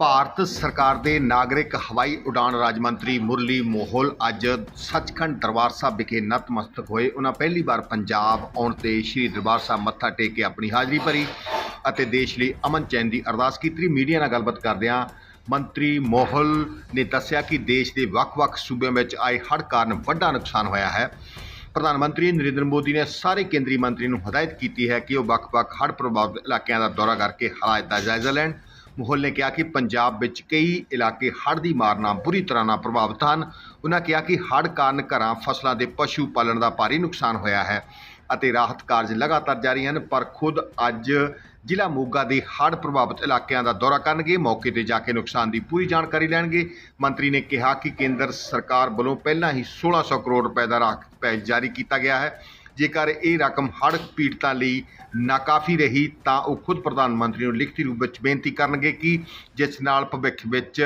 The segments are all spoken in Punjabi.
ਭਾਰਤ ਸਰਕਾਰ ਦੇ ਨਾਗਰਿਕ ਹਵਾਈ ਉਡਾਨ ਰਾਜ ਮੰਤਰੀ ਮੁਰਲੀ ਮੋਹਲ ਅੱਜ ਸੱਚਖੰਡ ਦਰਬਾਰ ਸਾਹਿਬ ਵਿਖੇ ਨਤਮਸਤਕ ਹੋਏ। ਉਹਨਾਂ ਪਹਿਲੀ ਵਾਰ ਪੰਜਾਬ ਆਉਣ ਤੇ ਸ੍ਰੀ ਦਰਬਾਰ ਸਾਹਿਬ ਮੱਥਾ ਟੇਕ ਕੇ ਆਪਣੀ ਹਾਜ਼ਰੀ ਭਰੀ ਅਤੇ ਦੇਸ਼ ਲਈ ਅਮਨ ਚੈਨ ਦੀ ਅਰਦਾਸ ਕੀਤੀ। ਮੀਡੀਆ ਨਾਲ ਗੱਲਬਾਤ ਕਰਦਿਆਂ ਮੰਤਰੀ ਮੋਹਲ ਨੇ ਦੱਸਿਆ ਕਿ ਦੇਸ਼ ਦੇ ਵੱਖ-ਵੱਖ ਸੂਬਿਆਂ ਵਿੱਚ ਆਏ ਹੜ੍ਹ ਕਾਰਨ ਵੱਡਾ ਨੁਕਸਾਨ ਹੋਇਆ ਹੈ। ਪ੍ਰਧਾਨ ਮੰਤਰੀ ਨਰਿੰਦਰ ਮੋਦੀ ਨੇ ਸਾਰੇ ਕੇਂਦਰੀ ਮੰਤਰੀ ਨੂੰ ਹਦਾਇਤ ਕੀਤੀ ਹੈ ਕਿ ਉਹ ਵੱਖ-ਵੱਖ ਹੜ੍ਹ ਪ੍ਰਭਾਵਿਤ ਇਲਾਕਿਆਂ ਦਾ ਦੌਰਾ ਕਰਕੇ ਹਾਲਾਤ ਦਾ ਜਾਇਜ਼ਾ ਲੈਣ। ਮੋਹਲ ਨੇ ਕਿਹਾ ਕਿ ਪੰਜਾਬ ਵਿੱਚ ਕਈ ਇਲਾਕੇ ਹੜ੍ਹ ਦੀ ਮਾਰ ਨਾਲ ਬੁਰੀ ਤਰ੍ਹਾਂ ਨਾਲ ਪ੍ਰਭਾਵਿਤ ਹਨ। ਉਹਨਾਂ ਕਿਹਾ ਕਿ ਹੜ੍ਹ ਕਾਰਨ ਘਰਾਂ, ਫਸਲਾਂ ਦੇ ਪਸ਼ੂ ਪਾਲਣ ਦਾ ਭਾਰੀ ਨੁਕਸਾਨ ਹੋਇਆ ਹੈ ਅਤੇ ਰਾਹਤ ਕਾਰਜ ਲਗਾਤਾਰ ਜਾਰੀ ਹਨ, ਪਰ ਖੁਦ ਅੱਜ ਜ਼ਿਲ੍ਹਾ ਮੋਗਾ ਦੇ ਹੜ੍ਹ ਪ੍ਰਭਾਵਿਤ ਇਲਾਕਿਆਂ ਦਾ ਦੌਰਾ ਕਰਨਗੇ, ਮੌਕੇ ਤੇ ਜਾ ਕੇ ਨੁਕਸਾਨ ਦੀ ਪੂਰੀ ਜਾਣਕਾਰੀ ਲੈਣਗੇ। ਮੰਤਰੀ ਨੇ ਕਿਹਾ ਕਿ ਕੇਂਦਰ ਸਰਕਾਰ ਵੱਲੋਂ ਪਹਿਲਾਂ ਹੀ 1600 ਕਰੋੜ ਰੁਪਏ ਦਾ ਰਾਹਤ ਪੈਕੇਜ ਜਾਰੀ ਕੀਤਾ ਗਿਆ ਹੈ। ਜੇਕਰ ਇਹ ਰਕਮ ਹੜ੍ਹ ਪੀੜਤਾਂ ਲਈ ਨਾਕਾਫੀ ਰਹੀ, ਤਾਂ ਉਹ ਖੁਦ ਪ੍ਰਧਾਨ ਮੰਤਰੀ ਨੂੰ ਲਿਖਤੀ ਰੂਪ ਵਿੱਚ ਬੇਨਤੀ ਕਰਨਗੇ ਕਿ ਜਿਸ ਨਾਲ ਭਵਿੱਖ ਵਿੱਚ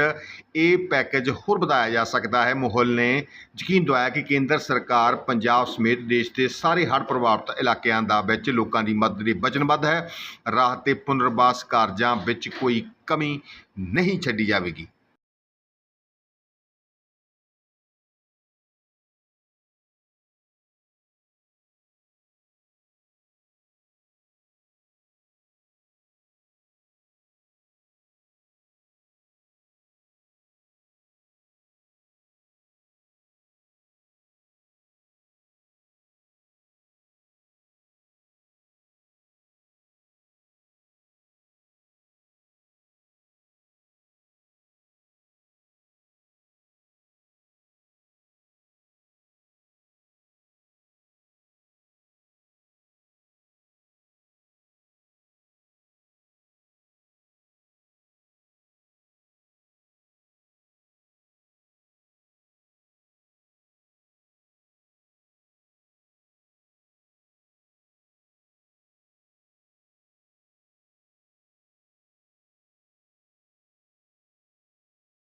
ਇਹ ਪੈਕੇਜ ਹੋਰ ਵਧਾਇਆ ਜਾ ਸਕਦਾ ਹੈ। ਮੋਹਲ ਨੇ ਯਕੀਨ ਦਵਾਇਆ ਕਿ ਕੇਂਦਰ ਸਰਕਾਰ ਪੰਜਾਬ ਸਮੇਤ ਦੇਸ਼ ਦੇ ਸਾਰੇ ਹੜ੍ਹ ਪ੍ਰਭਾਵਿਤ ਇਲਾਕਿਆਂ ਦਾ ਵਿੱਚ ਲੋਕਾਂ ਦੀ ਮਦਦ ਲਈ ਵਚਨਬੱਧ ਹੈ। ਰਾਹਤ ਤੇ ਪੁਨਰਵਾਸ ਕਾਰਜਾਂ ਵਿੱਚ ਕੋਈ ਕਮੀ ਨਹੀਂ ਛੱਡੀ ਜਾਵੇਗੀ।